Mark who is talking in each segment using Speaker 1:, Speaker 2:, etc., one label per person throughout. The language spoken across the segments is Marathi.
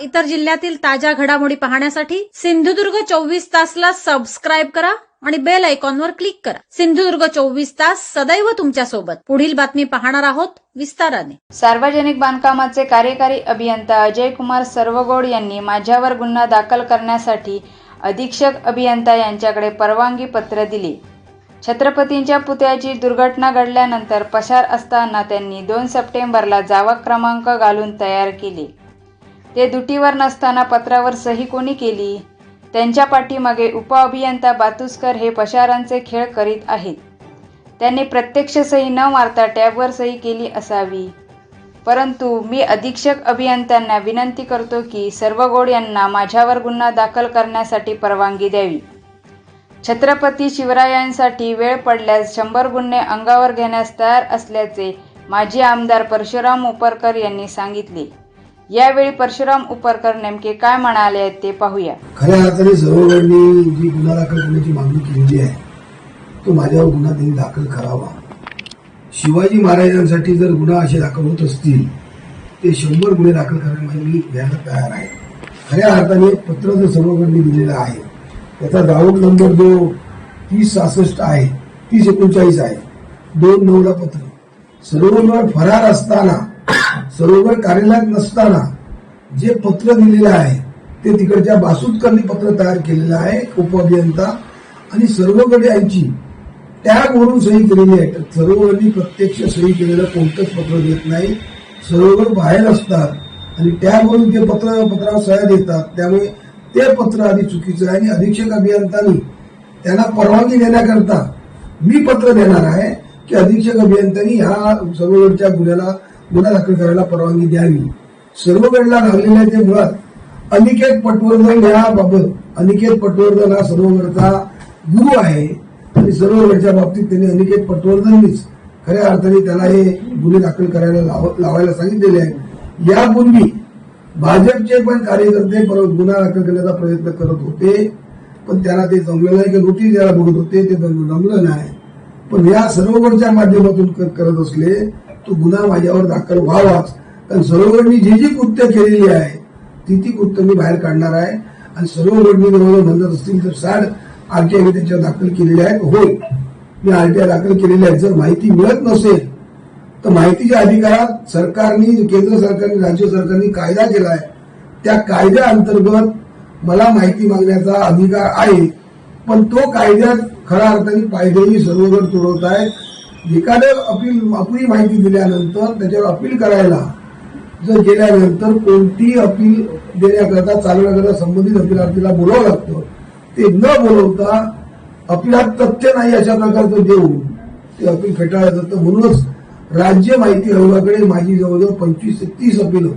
Speaker 1: इतर जिल्ह्यातील ताज्या घडामोडी पाहण्यासाठी सिंधुदुर्ग चोवीस तासला सबस्क्राईब करा आणि बेल आयकॉनवर क्लिक करा. सिंधुदुर्ग चोवीस तास सदैव तुमच्यासोबत पुढील बातमी पाहणार आहोत विस्ताराने.
Speaker 2: सार्वजनिक बांधकामाचे कार्यकारी अभियंता अजय कुमार सर्वगोड यांनी माझ्यावर गुन्हा दाखल करण्यासाठी अधीक्षक अभियंता यांच्याकडे परवानगी पत्र दिले. छत्रपतींच्या पुतळ्याची दुर्घटना घडल्यानंतर पसार असताना त्यांनी दोन सप्टेंबरला जावा क्रमांक घालून तयार केले. ते दुटीवर नसताना पत्रावर सही कोणी केली? त्यांच्या पाठीमागे उपअभियंता बातुसकर हे पशारांचे खेळ करीत आहेत. त्यांनी प्रत्यक्ष सही न मारता टॅबवर सही केली असावी. परंतु मी अधीक्षक अभियंत्यांना विनंती करतो की सर्वगोड यांना माझ्यावर गुन्हा दाखल करण्यासाठी परवानगी द्यावी. छत्रपती शिवरायांसाठी वेळ पडल्यास शंभर गुन्हे अंगावर घेण्यास तयार असल्याचे माजी आमदार परशुराम उपरकर यांनी सांगितले. यावेळी परशुराम उपरकर नेमके काय म्हणाले आहेत ते पाहूया.
Speaker 3: खऱ्या अर्थाने सरोवरांनी जी गुन्हा दाखल करण्याची मागणी केलेली आहे तो माझ्यावर गुन्हा त्यांनी दाखल करावा. शिवाजी महाराजांसाठी जर गुन्हा असे दाखल होत असतील ते शंभर गुन्हे दाखल करण्यामध्ये मी घ्यायला तयार आहे. खऱ्या अर्थाने पत्र जर सर्वगडनी दिलेलं आहे त्याचा दावत नंबर जो तीस सहासष्ट आहे तीस एकोणचाळीस आहे दोन नऊला पत्र. सरोवर फरार असताना सरोवर कार्यालयात नसताना जे पत्र दिलेलं आहे ते तिकडच्या बासूदकरनी पत्र तयार केलेलं आहे उपअभियंता. आणि सर्वकडे यांची टॅगवरून सही केलेली आहे. सरोवरनी प्रत्यक्ष सही केलेलं कोणतंच पत्र देत नाही. सरोवर बाहेर असतात आणि टॅगवरून ते पत्र पत्रावर सह्या देतात. त्यामुळे ते पत्र आधी चुकीचं आहे आणि अधीक्षक अभियंतांनी त्यांना परवानगी देण्याकरता मी पत्र देणार आहे की अधीक्षक अभियंत्यांनी ह्या सरोवरच्या गुन्ह्याला गुन्हा दाखल करायला परवानगी द्यावी. सर्वगडला लागलेल्या ते मुळात अनिकेत पटवर्धन याबाबत अनिकेत पटवर्धन हा सर्वगडचा गुरु आहे. आणि सर्वगडच्या बाबतीत त्यांनी अनिकेत पटवर्धननीच खऱ्या अर्थाने त्याला हे गुन्हे दाखल करायला लावायला सांगितलेले आहे यापूर्वी भाजपचे पण कार्यकर्ते परत गुन्हा दाखल करण्याचा प्रयत्न करत होते. पण त्यांना ते जमलं नाही की नोटीस द्यायला बघत होते ते जमलं नाही. पण या सर्वगडच्या माध्यमातून करत असले तो गुन्हा माझ्यावर दाखल व्हावाच. कारण सर्वगडनी जी जी कृत्य केलेली आहे ती ती कृत्य मी बाहेर काढणार आहे. आणि सर्वगडनी जवळ म्हणत असतील तर साड आरटीआय त्याच्यावर दाखल केलेले आहे. होय मी आरटीआय दाखल केलेले आहे. जर माहिती मिळत नसेल तर माहितीच्या अधिकारात सरकारने केंद्र सरकारने राज्य सरकारने कायदा केला आहे. त्या कायद्याअंतर्गत मला माहिती मागण्याचा अधिकार आहे. पण तो कायद्यात खऱ्या अर्थाने पायदेही सर्वगड तुडवत आहेत. एखादं अपील आपली माहिती दिल्यानंतर त्याच्यावर अपील करायला जर गेल्यानंतर कोणतीही अपील देण्याकरता चालवण्याकरता संबंधित अपिलार्थीला बोलावं लागतं ते न बोलवता अपिलात तथ्य नाही अशा प्रकारचं देऊन ते अपील फेटाळलं जातं म्हणूनच राज्य माहिती आयोगाकडे माझी जवळजवळ पंचवीस ते तीस अपील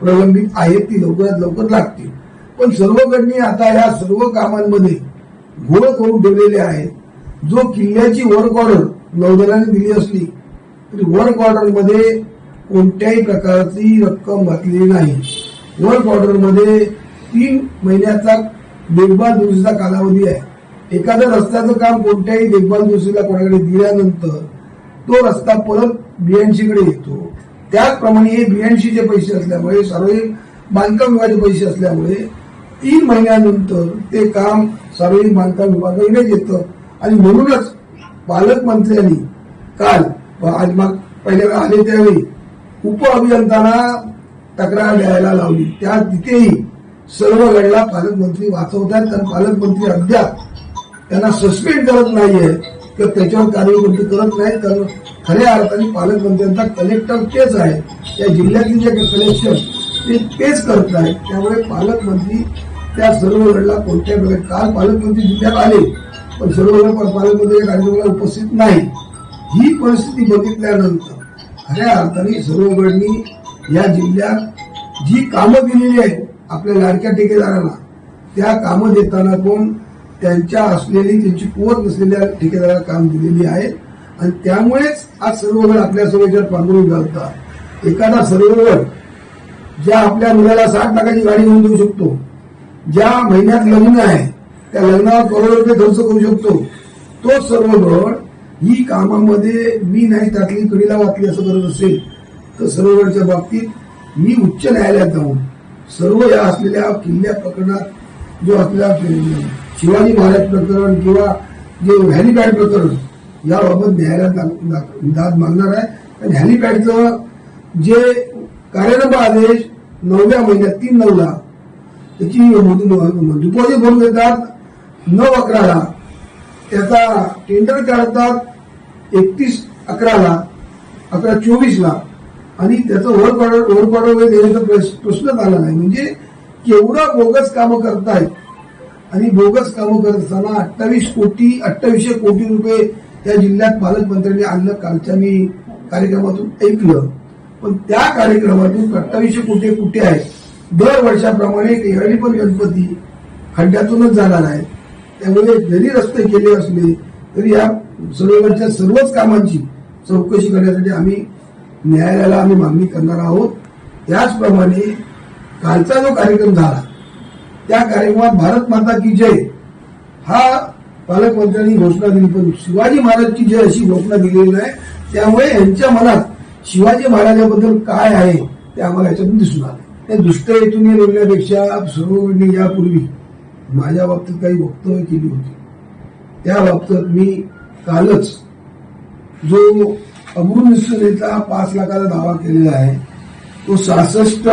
Speaker 3: प्रलंबित आहेत ती लवकरात लवकर लागतील. पण सर्वकडनी आता या सर्व कामांमध्ये घोळ करून ठेवलेले आहेत. जो किल्ल्याची वर्क ऑर्डर नौदलाने दिली असली तरी वर्क ऑर्डरमध्ये कोणत्याही प्रकारची रक्कम घातलेली नाही. वर्क ऑर्डरमध्ये तीन महिन्याचा देखभाल दुरुस्तीचा कालावधी आहे. एखाद्या रस्त्याचं काम कोणत्याही देखभाल दुरुस्तीला कोणाकडे दिल्यानंतर तो रस्ता परत बीएनसीकडे येतो. त्याचप्रमाणे हे बीएनसीचे पैसे असल्यामुळे सार्वजनिक बांधकाम विभागाचे पैसे असल्यामुळे तीन महिन्यानंतर ते काम सार्वजनिक बांधकाम विभागाकडेच येतं. आणि म्हणूनच पालकमंत्र्यांनी काल आज मग पहिल्या आले त्यावेळी उपअभियंत्यांना तक्रार द्यायला लावली. त्या तिथेही सर्व गडला पालकमंत्री वाचवतात कारण पालकमंत्री अद्याप त्यांना सस्पेंड करत नाहीये किंवा त्याच्यावर कार्यकर्ते करत नाहीत. कारण खऱ्या अर्थाने पालकमंत्र्यांचा कलेक्टर तेच आहे. या जिल्ह्यातील जे कलेक्शन ते तेच करत आहेत. त्यामुळे पालकमंत्री त्या सर्व गडला कोणत्या काल पालकमंत्री जिल्ह्यात आले. पण सर्व गड पालकमंत्री कार्यक्रमाला उपस्थित नाही. ही परिस्थिती बघितल्यानंतर खऱ्या अर्थाने सर्वगडनी या जिल्ह्यात जी कामं दिलेली आहेत आपल्या लाडक्या ठेकेदारांना त्या कामं देताना पण त्यांच्या असलेली त्यांची कुवत नसलेल्या ठेकेदाराला काम दिलेली आहे. आणि त्यामुळेच आज सर्वगड आपल्यासमोर पांघरून घालतात. एखादा सर्वगड ज्या आपल्या मुलाला साठ लाखाची गाडी घेऊन देऊ शकतो ज्या महिन्यात लग्न आहे त्या लग्नावर करोड रुपये खर्च करू शकतो. तो सर्वगड ही कामामध्ये मी नाही त्यातली कडीला वाचली असं करत असेल तर सरोवरच्या बाबतीत मी उच्च न्यायालयात जाऊन सर्व या असलेल्या किल्ल्या प्रकरणात जो असलेला शिवाजी महाराज प्रकरण किंवा जे व्हॅलीपॅड प्रकरण याबाबत न्यायालयात दाद मागणार आहे. आणि व्हॅलीपॅडचं जे कार्यारंभ आदेश नवव्या महिन्यात तीन नऊला त्याची डिपॉझिट भरून देतात. नऊ अकराला. त्याचा टेंडर काढतात एकतीस अकराला अकरा चोवीसला. आणि त्याचं ओव्हरपाडा वगैरे देण्याचा प्रश्न- प्रश्नच आला नाही. म्हणजे केवढं बोगस कामं करतायत. आणि बोगस कामं करत असताना अठ्ठावीस कोटी अठ्ठावीसशे कोटी रुपये त्या जिल्ह्यात पालकमंत्र्यांनी आणलं. कालच्या मी कार्यक्रमातून ऐकलं. पण त्या कार्यक्रमातून अठ्ठावीसशे कोटी कुठे आहेत. दर वर्षाप्रमाणे यावेळी पण गणपती खड्ड्यातूनच जाणार आहे त्यामुळे जरी रस्ते केले असले तरी या सरोवरच्या सर्वच कामांची चौकशी करण्यासाठी आम्ही न्यायालयाला आम्ही मागणी करणार आहोत. त्याचप्रमाणे कालचा जो कार्यक्रम झाला त्या कार्यक्रमात भारत माता की जय हा पालकमंत्र्यांनी घोषणा दिली पण शिवाजी महाराजची जय अशी घोषणा दिलेली आहे त्यामुळे यांच्या मनात शिवाजी महाराजाबद्दल काय आहे ते आम्हाला याच्यातून दिसून आलं. त्या दुष्ट हेतूने बोलण्यापेक्षा सर्व यापूर्वी माझ्या बाबतीत काही वक्तव्य केली होती. त्या बाबतीत मी कालच जो अमृतसरेचा पाच लाखाचा दावा केलेला आहे तो सहासष्ट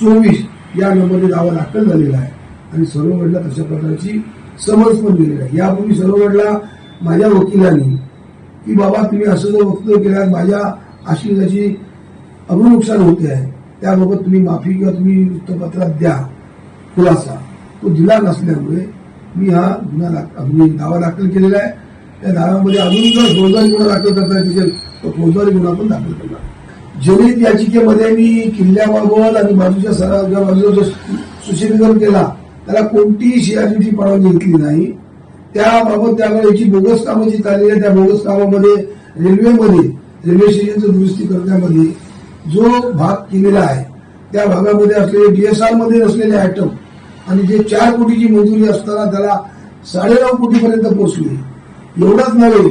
Speaker 3: चोवीस या नंबरने दावा दाखल झालेला आहे. आणि सरोवरला तशा प्रकारची समज पण दिलेली आहे. यापूर्वी सरोवरला माझ्या वकिलांनी की बाबा तुम्ही असं जर वक्तव्य केल्यास माझ्या आशिलाची अबनुकसान होते आहे त्याबाबत तुम्ही माफी किंवा तुम्ही वृत्तपत्रात द्या खुलासा. तो दिला नसल्यामुळे मी हा गुन्हा दाख- मी दावा दाखल केलेला आहे. त्या दाव्यामध्ये अजून जर फौजदारी गुन्हा दाखल करता येत असेल तर फौजदारी गुन्हा पण दाखल करणार. जनहित याचिकेमध्ये मी किल्ल्याबाबत आणि बाजूच्या सरा ज्या बाजूला जो सुशेषीकरण केला त्याला कोणतीही सीआरपीची परवानगी घेतली नाही. त्याबाबत त्यामुळे याची बोगस कामं जी चाललेली आहे त्या बोगस कामामध्ये रेल्वेमध्ये रेल्वे स्टेशनचं दुरुस्ती करण्यामध्ये जो भाग केलेला आहे त्या भागामध्ये असलेले डीएसआरमध्ये असलेले आयटम आणि जे चार कोटीची मंजुरी असताना त्याला साडेनऊ कोटीपर्यंत पोहोचली. एवढंच नव्हे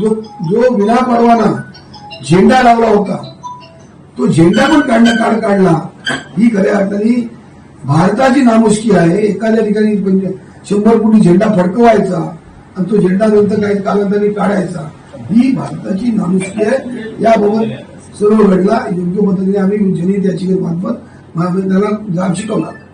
Speaker 3: जो जो विना परवाना झेंडा लावला होता तो झेंडा पण काढण्या काढ काढला. ही खऱ्या अर्थाने भारताची नामुष्की आहे. एखाद्या ठिकाणी म्हणजे शंभर कोटी झेंडा फडकवायचा आणि तो झेंडा नंतर काही कालांतराने काढायचा. ही भारताची नामुष्की आहे. याबाबत सर्व घडला. योग्य पद्धतीने आम्ही जनहित याचिकेमार्फत त्याला जाब शिकवला.